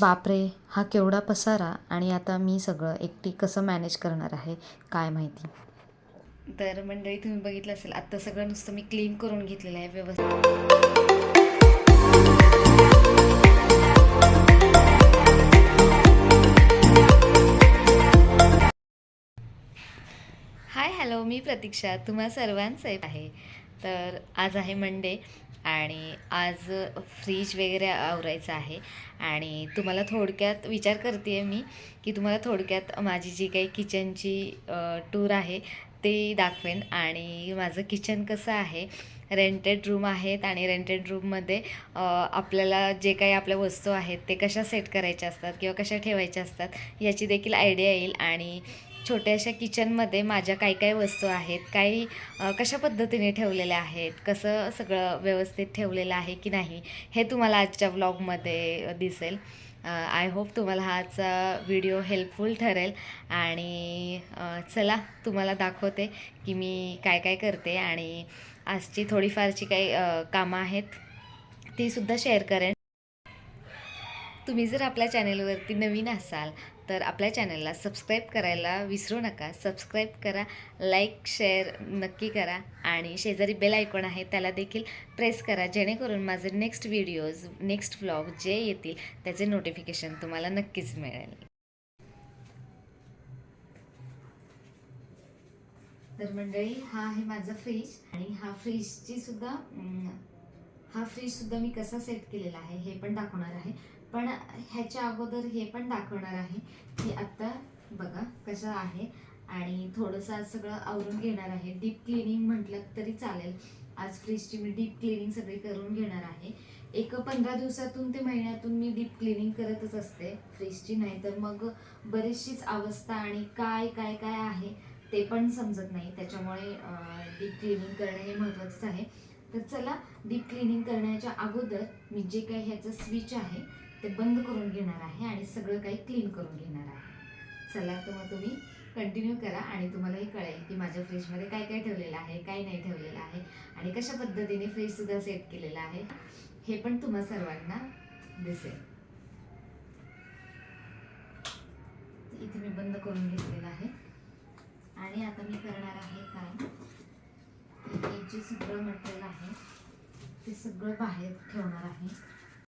बापरे हा केवढा पसारा आणि आता मी सगळं एकटी कसं मॅनेज करणार आहे काय माहिती? तर मंडळी तुम्ही बघितलं असेल आत्ता सगळं नुसतं मी क्लीन करून घेतलेलं आहे व्यवस्थित. हाय हॅलो मी प्रतीक्षा. तुम्हा सर्वांचं आहे. तर आज आहे मंडे आणि आज फ्रीज वगैरे आवरायचं आहे. आणि तुम्हाला थोडक्यात विचार करते आहे मी की तुम्हाला थोडक्यात माझी जी काही किचनची टूर आहे ते दाखवेन. आणि माझं किचन कसं आहे रेंटेड रूम आहेत आणि रेंटेड रूममध्ये आपल्याला जे काही आपल्या वस्तू आहेत ते कशा सेट करायच्या असतात किंवा कशा ठेवायच्या असतात याची देखील आयडिया येईल. आणि छोट्याशा किचनमध्ये माझ्या काय काय वस्तू आहेत काही कशा पद्धतीने ठेवलेल्या आहेत कसं सगळं व्यवस्थित ठेवलेलं आहे की नाही हे तुम्हाला आजच्या व्लॉगमध्ये दिसेल. आय होप तुम्हाला हा आजचा व्हिडिओ हेल्पफुल ठरेल आणि चला तुम्हाला दाखवते की मी काय काय करते आणि आजची थोडीफारची काही कामं आहेत तीसुद्धा शेअर करेन. तुम्ही जर आपल्या चॅनेलवरती नवीन असाल तर आपल्या चॅनलला सबस्क्राईब करायला विसरू नका. सबस्क्राईब करा लाईक शेअर नक्की करा आणि शेजारी बेल आयकॉन आहे त्याला देखील प्रेस करा जेणेकरून माझे नेक्स्ट व्हिडिओज नेक्स्ट व्लॉग जे येतील त्याचे नोटिफिकेशन तुम्हाला नक्कीच मिळेल. तर मंडळी हा आहे माझा फ्रीज आणि हा फ्रीजची सुद्धा हा फ्रीज सुद्धा मी कसा सेट केलेला आहे हे पण दाखवणार आहे. पण ह्याच्या अगोदर हे पण दाखवणार आहे. की आत्ता बघा कसं आहे. आणि थोडंसं आज सगळं आवरून घेणार आहे. डीप क्लिनिंग म्हटलं तरी चालेल. आज फ्रीजची मी डीप क्लिनिंग सगळी करून घेणार आहे. एक पंधरा दिवसातून ते महिन्यातून मी डीप क्लिनिंग करतच असते फ्रीजची. नाही तर मग बरीचशीच अवस्था आणि काय काय काय आहे ते पण समजत नाही. त्याच्यामुळे डीप क्लिनिंग करणं हे महत्त्वाचंच आहे. तर चला डीप क्लिनिंग करण्याच्या अगोदर मी जे काही ह्याचं स्विच आहे ते बंद करून घेणार आहे आणि सगळं काही क्लीन करून घेणार आहे. चला तर मग तुम्ही कंटिन्यू करा आणि तुम्हालाही कळेल की माझ्या फ्रीजमध्ये काय काय ठेवलेलं आहे काय नाही ठेवलेलं आहे आणि कशा पद्धतीने फ्रीजसुद्धा सेट केलेलं आहे हे पण तुम्हा सर्वांना दिसेल. इथे मी बंद करून घेतलेलं आहे. आणि आता मी करणार आहे काय? जे सगळं मटेरियल आहे ते सगळं बाहेर ठेवणार आहे.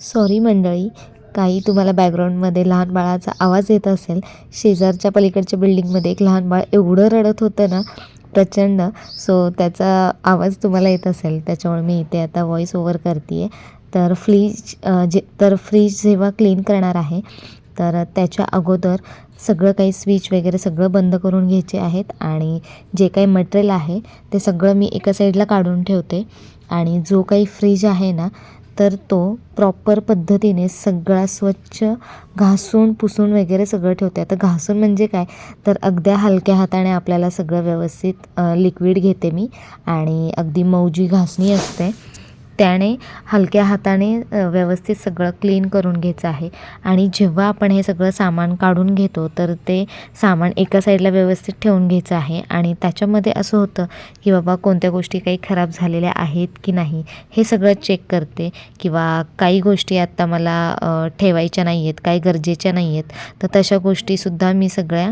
सॉरी मंडळी काही तुम्हाला बॅकग्राऊंडमध्ये लहान बाळाचा आवाज येत असेल शेजारच्या पलीकडच्या बिल्डिंगमध्ये एक लहान बाळ एवढं रडत होतं ना प्रचंड. सो त्याचा आवाज तुम्हाला येत असेल त्याच्यामुळे मी इथे आता व्हॉईस ओव्हर करते आहे तर फ्रीज जे तर फ्रीज जेव्हा क्लीन करणार आहे तर त्याच्या अगोदर सगळं काही स्विच वगैरे सगळं बंद करून घ्यायचे आहेत आणि जे काही मटेरियल आहे ते सगळं मी एका साईडला काढून ठेवते. आणि जो काही फ्रीज आहे ना तर तो प्रॉपर पद्धतीने सगळा स्वच्छ घासून पुसून वगैरे सगळं ठेवते आता घासून म्हणजे काय? तर अगद्या हलक्या हाताने आपल्याला सगळं व्यवस्थित लिक्विड घेते मी. आणि अगदी मौजी घासणी असते. त्याने हलक्या हाताने व्यवस्थित सगळं क्लीन करून घ्यायचं आहे. आणि जेव्हा आपण हे सगळं सामान काढून घेतो तर ते सामान एका साईडला व्यवस्थित ठेवून घ्यायचं आहे. आणि त्याच्यामध्ये असं होतं की बाबा कोणत्या गोष्टी काही खराब झालेल्या आहेत की नाही हे सगळं चेक करते. किंवा काही गोष्टी आत्ता मला ठेवायच्या नाही आहेत काही गरजेच्या नाही आहेत तर तशा गोष्टीसुद्धा मी सगळ्या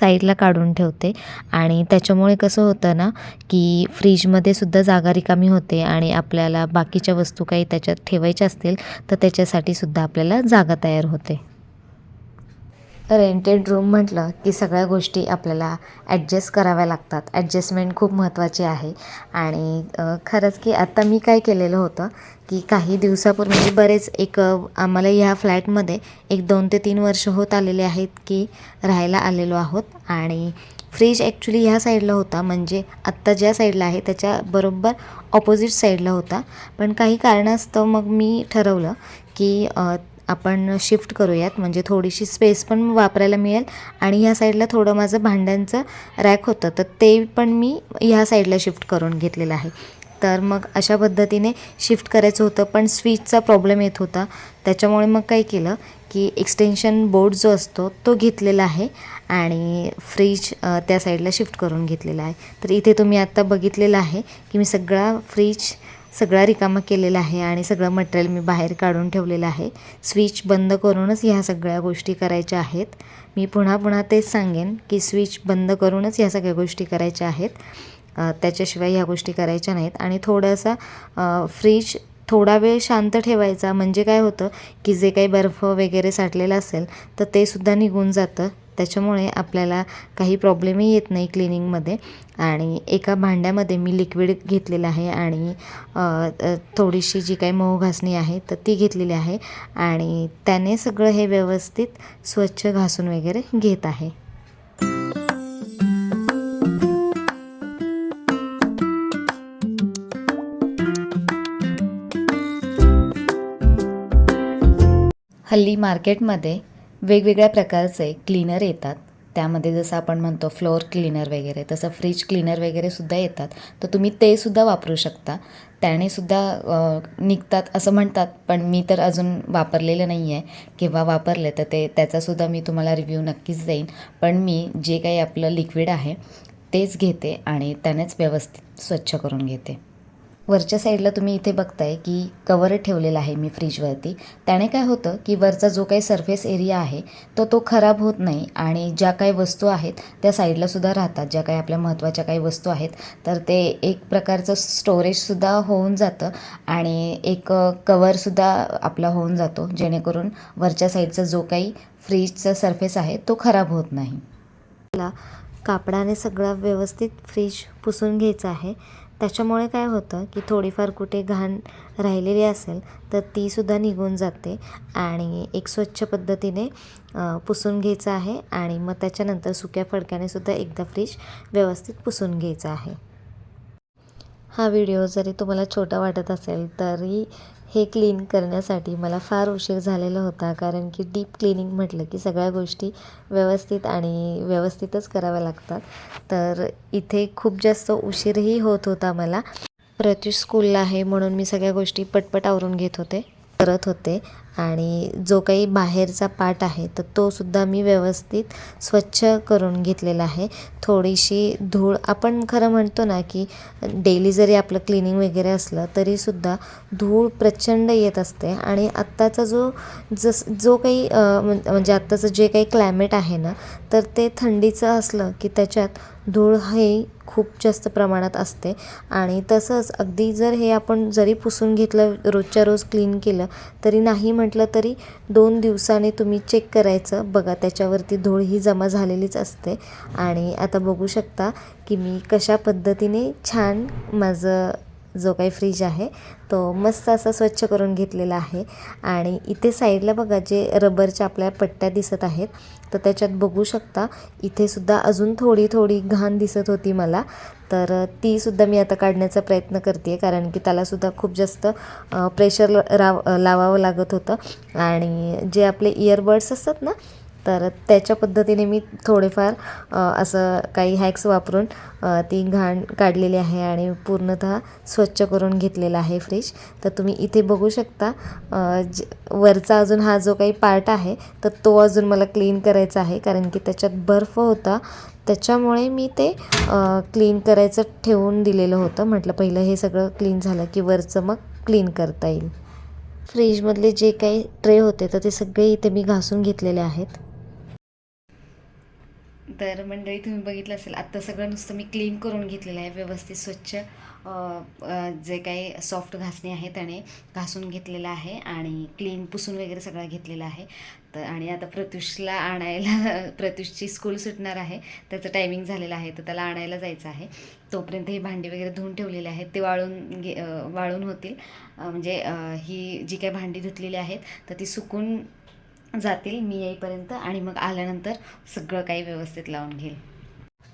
साईडला काढून ठेवते. आणि त्याच्यामुळे कसं होतं ना की फ्रीजमध्ये सुद्धा जागा रिकामी होते आणि आपल्याला बाकीच्या वस्तू काही त्याच्यात ठेवायच्या असतील तर त्याच्यासाठी सुद्धा आपल्याला जागा तयार होते. रेंटेड रूम म्हटलं की सगळ्या गोष्टी आपल्याला ॲडजस्ट कराव्या लागतात. ॲडजस्टमेंट खूप महत्त्वाची आहे. आणि खरंच की आत्ता मी काय केलेलं होतं की काही दिवसापूर्वी म्हणजे बरेच एक आम्हाला ह्या फ्लॅटमध्ये एक दोन ते तीन वर्ष होत आलेले आहेत की राहायला आलेलो आहोत. आणि फ्रीज ॲक्च्युली ह्या साईडला होता. म्हणजे आत्ता ज्या साईडला आहे त्याच्याबरोबर ऑपोजिट साईडला होता. पण काही कारणास्तव मग मी ठरवलं की आपण शिफ्ट करूयात. म्हणजे थोडीशी स्पेस पण वापरायला मिळेल. आणि ह्या साईडला थोडं माझं भांड्यांचं रॅक होतं. तर ते पण मी ह्या साईडला शिफ्ट करून घेतलेलं आहे. तर मग अशा पद्धतीने शिफ्ट करायचं होतं. पण स्विचचा प्रॉब्लेम येत होता. त्याच्यामुळे मग काय केलं की एक्सटेन्शन बोर्ड जो असतो तो घेतलेला आहे. आणि फ्रीज त्या साईडला शिफ्ट करून घेतलेला आहे. तर इथे तुम्ही आत्ता बघितलेलं आहे की मी सगळा फ्रीज सगळा रिकामा केलेला आहे आणि सगळं मटेरियल मी बाहेर काढून ठेवलेलं आहे. स्विच बंद करूनच ह्या सगळ्या गोष्टी करायच्या आहेत. मी पुन्हा पुन्हा तेच सांगेन की स्विच बंद करूनच ह्या सगळ्या गोष्टी करायच्या आहेत. त्याच्याशिवाय ह्या गोष्टी करायच्या नाहीत. आणि थोडासा फ्रीज थोडा वेळ शांत ठेवायचा. म्हणजे काय होतं की जे काही बर्फ वगैरे साठलेलं असेल तर ते सुद्धा निघून जातं. त्याच्यामुळे आपल्याला काही प्रॉब्लेमही येत नाही क्लिनिंगमध्ये आणि एका भांड्यामध्ये मी लिक्विड घेतलेलं आहे आणि थोडीशी जी काही मऊ घासणी आहे तर ती घेतलेली आहे. आणि त्याने सगळं हे व्यवस्थित स्वच्छ घासून वगैरे घेत आहे. हल्ली मार्केटमध्ये वेगवेगळ्या प्रकारचे क्लीनर येतात. त्यामध्ये जसं आपण म्हणतो फ्लोअर क्लीनर वगैरे तसं फ्रीज क्लीनर वगैरे सुद्धा येतात. तर तुम्ही ते सुद्धा वापरू शकता. त्याने सुद्धा निघतात असं म्हणतात पण मी तर अजून वापरलेलं नाही आहे किंवा वापरले तर ते त्याचासुद्धा मी तुम्हाला रिव्ह्यू नक्कीच देईन. पण मी जे काही आपलं लिक्विड आहे तेच घेते आणि त्यानेच व्यवस्थित स्वच्छ करून घेते. वरच्या साईडला तुम्ही इथे बघताय की कवर ठेवलेला आहे मी फ्रीजवरती. त्याने काय होतं की वरचा जो काही सरफेस एरिया आहे तो तो खराब होत नाही आणि ज्या काही वस्तू आहेत त्या साईडला सुद्धा राहतात. ज्या काही आपल्या महत्त्वाच्या काही वस्तू आहेत तर ते एक प्रकारचं स्टोरेजसुद्धा होऊन जातं आणि एक कवरसुद्धा आपला होऊन जातो जेणेकरून वरच्या साईडचा जो काही फ्रीजचा सरफेस आहे तो खराब होत नाही. मला कापडाने सगळा व्यवस्थित फ्रीज पुसून घ्यायचं आहे. त्याच्यामुळे काय होतं की थोडीफार कुठे घाण राहिलेली असेल तर तीसुद्धा निघून जाते आणि एक स्वच्छ पद्धतीने पुसून घ्यायचं आहे आणि मग त्याच्यानंतर सुक्या फडक्याने सुद्धा एकदा फ्रीज व्यवस्थित पुसून घ्यायचं आहे. हा व्हिडिओ जरी तुम्हाला छोटा वाटत असेल तरी हे क्लीन करण्यासाठी मला फार उशीर झालेला होता कारण की डीप क्लिनिंग म्हटलं की सगळ्या गोष्टी व्यवस्थित आणि व्यवस्थितच कराव्या लागतात. तर इथे खूप जास्त उशीरही होत होता मला. प्रत्युष स्कूलला आहे म्हणून मी सगळ्या गोष्टी पटपट आवरून घेत होते करत होते. आणि जो काही बाहेरचा पार्ट आहे तर तो सुद्धा मी व्यवस्थित स्वच्छ करून घेतलेला आहे. थोडीशी धूळ आपण खरं म्हणतो ना की डेली जरी आपलं क्लिनिंग वगैरे असलं तरीसुद्धा धूळ प्रचंड येत असते. आणि आत्ताचा जो जस जो काही म्हणजे आत्ताचं जे काही क्लायमेट आहे ना तर ते थंडीचं असलं की त्याच्यात धूळ हे खूप जास्त प्रमाणात असते. आणि तसंच अगदी जर हे आपण जरी पुसून घेतलं रोजच्या रोज क्लीन केलं तरी नाही म्हण म्हटलं तरी दोन दिवसाने तुम्ही चेक करायचं. बघा त्याच्यावरती धूळ ही जमा झालेलीच असते. आणि आता बघू शकता की मी कशा पद्धतीने छान माझं जो काही फ्रीज आहे तो मस्त असा स्वच्छ करून घेतलेला आहे. आणि इथे साईडला बघा जे रबरच्या आपल्या पट्ट्या दिसत आहेत तर त्याच्यात बघू शकता इथे सुद्धा अजून थोडी थोडी घाण दिसत होती मला. तर ती सुद्धा मी आता काढण्याचा प्रयत्न करते कारण की त्यालासुद्धा खूप जास्त प्रेशर राव लावावं लागत होतं. आणि जे आपले इयरबड्स असतात ना तर त्याच्या पद्धतीने मी थोडेफार असं काही हॅक्स वापरून ती घाण काढलेली आहे आणि पूर्णतः स्वच्छ करून घेतलेला आहे फ्रीज तर तुम्ही इथे बघू शकता ज वरचा अजून हा जो काही पार्ट आहे तर तो अजून मला क्लीन करायचा आहे. कारण की त्याच्यात बर्फ होता. त्याच्यामुळे मी ते क्लीन करायचं ठेवून दिलेलं होतं. म्हटलं पहिलं हे सगळं क्लीन झालं की वरचं मग क्लीन करता येईल. फ्रीजमधले जे काही ट्रे होते तर ते सगळे इथे मी घासून घेतलेले आहेत. तर मंडळी तुम्ही बघितलं असेल आत्ता सगळं नुसतं मी क्लीन करून घेतलेलं आहे व्यवस्थित स्वच्छ जे काही सॉफ्ट घासणी आहे त्याने घासून घेतलेलं आहे आणि क्लीन पुसून वगैरे सगळं घेतलेलं आहे. तर आणि आता प्रत्युषला आणायला प्रत्युषची स्कूल सुटणार आहे त्याचं टायमिंग झालेलं आहे तर त्याला आणायला जायचं आहे. तोपर्यंत ही भांडी वगैरे धुवून ठेवलेली आहेत ते वाळून घे वाळून होतील. म्हणजे ही जी काही भांडी धुतलेली आहेत तर ती सुकून जातील मी येईपर्यंत आणि मग आल्यानंतर सगळं काही व्यवस्थित लावून घेईल.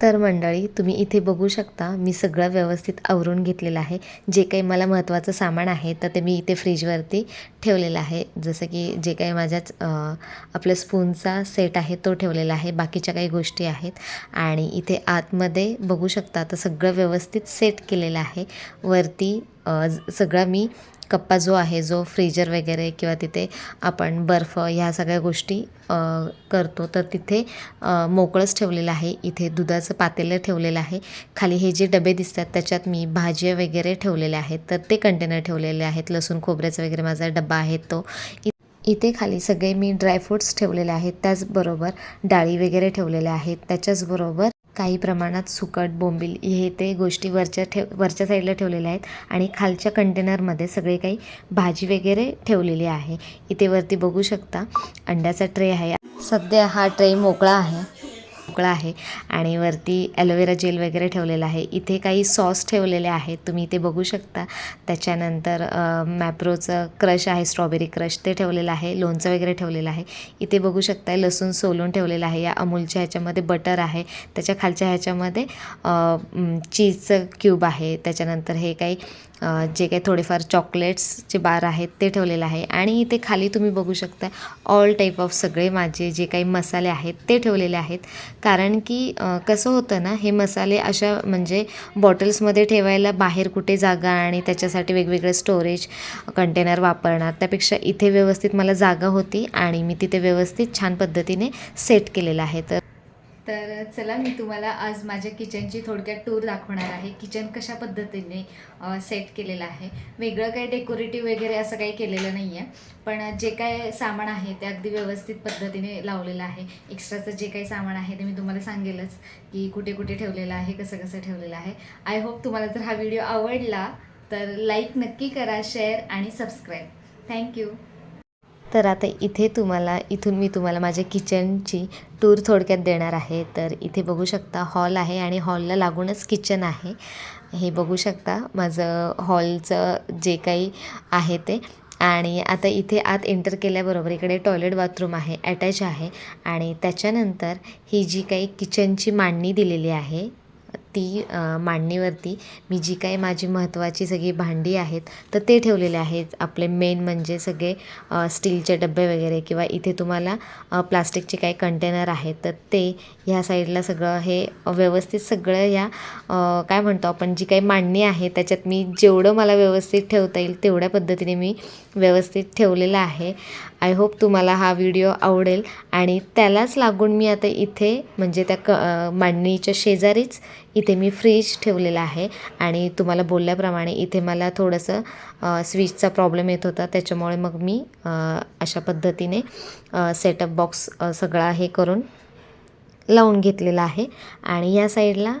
तर मंडळी तुम्ही इथे बघू शकता मी सगळं व्यवस्थित आवरून घेतलेलं आहे. जे काही मला महत्त्वाचं सामान आहे तर ते मी इथे फ्रीजवरती ठेवलेलं आहे. जसं की जे काही माझ्याच आपल्या स्पूनचा सेट आहे तो ठेवलेला आहे. बाकीच्या काही गोष्टी आहेत. आणि इथे आतमध्ये बघू शकता तर सगळं व्यवस्थित सेट केलेलं आहे. वरती सगळं मी कप्पा जो आहे जो फ्रीजर वगैरे किंवा तिथे आपण बर्फ ह्या सगळ्या गोष्टी करतो तर तिथे मोकळंच ठेवलेलं आहे. इथे दुधाचं पातेलं ठेवलेलं आहे. खाली हे जे डबे दिसतात त्याच्यात मी भाज्या वगैरे ठेवलेल्या आहेत. तर ते कंटेनर ठेवलेले आहेत. लसूण खोबऱ्याचा वगैरे माझा डबा आहे तो. इथे खाली सगळे मी ड्रायफ्रूट्स ठेवलेले आहेत. त्याचबरोबर डाळी वगैरे ठेवलेल्या आहेत. त्याच्याचबरोबर काही प्रमाणात सुकट बोंबील हे ते गोष्टी वरच्या ठेव वरच्या साईडला ठेवलेल्या आहेत आणि खालच्या कंटेनरमध्ये सगळे काही भाजी वगैरे ठेवलेली आहे. इथे वरती बघू शकता अंड्याचा ट्रे आहे. सध्या हा ट्रे मोकळा आहे. मोकळा आहे आणि वरती ॲलोवेरा जेल वगैरे ठेवलेला आहे. इथे काही सॉस ठेवलेले आहेत. तुम्ही इथे बघू शकता. त्याच्यानंतर मॅप्रोचं क्रश आहे स्ट्रॉबेरी क्रश ते ठेवलेलं आहे. लोणचं वगैरे ठेवलेलं आहे. इथे बघू शकता लसूण सोलून ठेवलेलं आहे. या अमूलच्या ह्याच्यामध्ये बटर आहे. त्याच्या खालच्या ह्याच्यामध्ये चीजचं क्यूब आहे. त्याच्यानंतर हे काही जे काही थोडेफार चॉकलेट्सचे बार आहेत ते ठेवलेलं आहे. आणि इथे खाली तुम्ही बघू शकता ऑल टाईप ऑफ सगळे माझे जे काही मसाले आहेत ते ठेवलेले आहेत. कारण की कसं होतं ना हे मसाले अशा म्हणजे बॉटल्समध्ये ठेवायला बाहेर कुठे जागा आणि त्याच्यासाठी वेगवेगळे स्टोरेज कंटेनर वापरणार त्यापेक्षा इथे व्यवस्थित मला जागा होती आणि मी तिथे व्यवस्थित छान पद्धतीने सेट केलेलं आहे. तर तर चला मी तुम्हाला आज माझ्या किचनची थोडक्यात टूर दाखवणार आहे. किचन कशा पद्धतीने सेट केलेलं आहे. वेगळं काही डेकोरेटिव्ह वगैरे असं काही केलेलं नाही आहे पण जे काय सामान आहे ते अगदी व्यवस्थित पद्धतीने लावलेलं आहे. एक्स्ट्राचं जे काही सामान आहे ते मी तुम्हाला सांगेलच की कुठे कुठे ठेवलेलं आहे कसं कसं ठेवलेलं आहे. आय होप तुम्हाला जर हा व्हिडिओ आवडला तर लाईक नक्की करा शेअर आणि सबस्क्राईब थँक्यू तर आता इथे तुम्हाला इथून मी तुम्हाला माझ्या किचनची टूर थोडक्यात देणार आहे. तर इथे बघू शकता हॉल आहे आणि हॉलला लागूनच किचन आहे. हे बघू शकता माझं हॉलचं जे काही आहे ते. आणि आता इथे आत एंटर केल्याबरोबर इकडे टॉयलेट बाथरूम आहे अटॅच आहे. आणि त्याच्यानंतर ही जी काही किचनची मांडणी दिलेली आहे ती मांडणीवरती मी जी काही माझी महत्त्वाची सगळी भांडी आहेत तर ते ठेवलेले आहेत. आपले मेन म्हणजे सगळे स्टीलचे डबे वगैरे किंवा इथे तुम्हाला प्लास्टिकचे काही कंटेनर आहेत तर ते ह्या साईडला सगळं हे व्यवस्थित सगळं या काय म्हणतो आपण जी काही मांडणी आहे त्याच्यात मी जेवढं मला व्यवस्थित ठेवता येईल तेवढ्या पद्धतीने मी व्यवस्थित ठेवलेलं आहे. आय होप तुम्हाला हा व्हिडिओ आवडेल आणि त्यालाच लागून मी आता इथे म्हणजे त्या क मांडणीच्या शेजारीच इथे मी फ्रीज ठेवलेला आहे आणि तुम्हाला बोलल्याप्रमाणे इथे मला थोडंसं स्विचचा प्रॉब्लेम येत होता. त्याच्यामुळे मग मी अशा पद्धतीने सेटअप बॉक्स सगळा हे करून लावून घेतलेला आहे. आणि या साईडला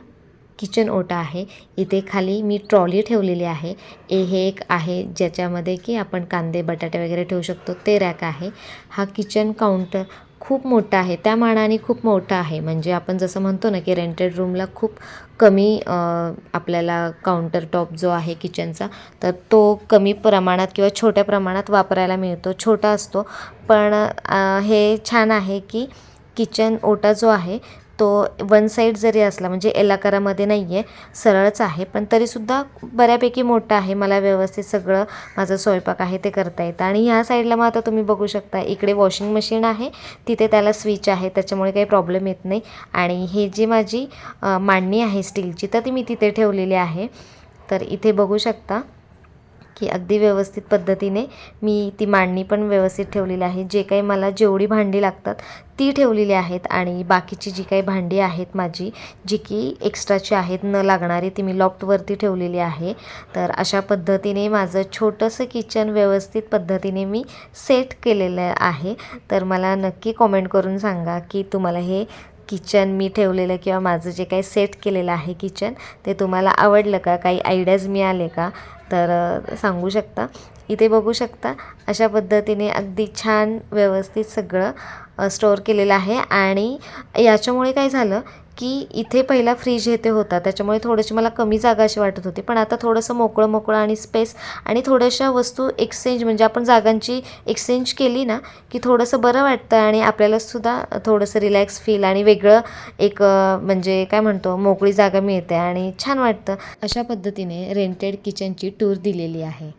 किचन ओटा आहे. इथे खाली मी ट्रॉली ठेवलेली आहे. ए हे एक आहे ज्याच्यामध्ये की आपण कांदे बटाटे वगैरे ठेवू शकतो. ते रॅक आहे. हा किचन काउंटर खूप मोठा आहे. त्या मानाने खूप मोठा आहे. म्हणजे आपण जसं म्हणतो ना की रेंटेड रूमला खूप कमी आपल्याला काउंटर टॉप जो आहे किचनचा तर तो कमी प्रमाणात किंवा छोट्या प्रमाणात वापरायला मिळतो. छोटा असतो. पण हे छान आहे की किचन ओटा जो आहे तो वन साईड जरी असला म्हणजे एलाकारामध्ये नाही आहे सरळच आहे पण तरीसुद्धा बऱ्यापैकी मोठा आहे मला व्यवस्थित सगळं माझं स्वयंपाक आहे ते करता येतं. आणि ह्या साईडला मग आता तुम्ही बघू शकता इकडे वॉशिंग मशीन आहे तिथे त्याला स्विच आहे त्याच्यामुळे काही प्रॉब्लेम येत नाही. आणि हे जी माझी मांडणी आहे स्टीलची तर ती मी तिथे ठेवलेली आहे. तर इथे बघू शकता. की अगदी व्यवस्थित पद्धतीने मी ती मांडणी पण व्यवस्थित ठेवलेली आहे. जे काही मला जेवढी भांडी लागतात ती ठेवलेली आहेत आणि बाकीची जी काही भांडी आहेत माझी जी की एक्स्ट्राची आहेत न लागणारी ती मी लॉफ्टवरती ठेवलेली आहे. तर अशा पद्धतीने माझं छोटंसं किचन व्यवस्थित पद्धतीने मी सेट केलेलं आहे. तर मला नक्की कॉमेंट करून सांगा की तुम्हाला हे किचन मी ठेवलेलं किंवा माझं जे काही सेट केलेलं आहे किचन ते तुम्हाला आवडलं का? काही आयडियाज मिळाले का? तर सांगू शकता? इथे बघू शकता अशा पद्धतीने अगदी छान व्यवस्थित सगळं स्टोअर केलेलं आहे. आणि याच्यामुळे काय झालं की इथे पहिला फ्रीज येते होता. त्याच्यामुळे थोडीशी मला कमी जागा अशी वाटत होती. पण आता थोडंसं मोकळं मोकळं आणि स्पेस आणि थोड्याशा वस्तू एक्सचेंज म्हणजे आपण जागांची एक्सचेंज केली ना की थोडंसं बरं वाटतं आणि आपल्याला सुद्धा थोडंसं रिलॅक्स फील आणि वेगळं एक म्हणजे काय म्हणतो मोकळी जागा मिळते आणि छान वाटतं. अशा पद्धतीने रेंटेड किचनची टूर दिलेली आहे.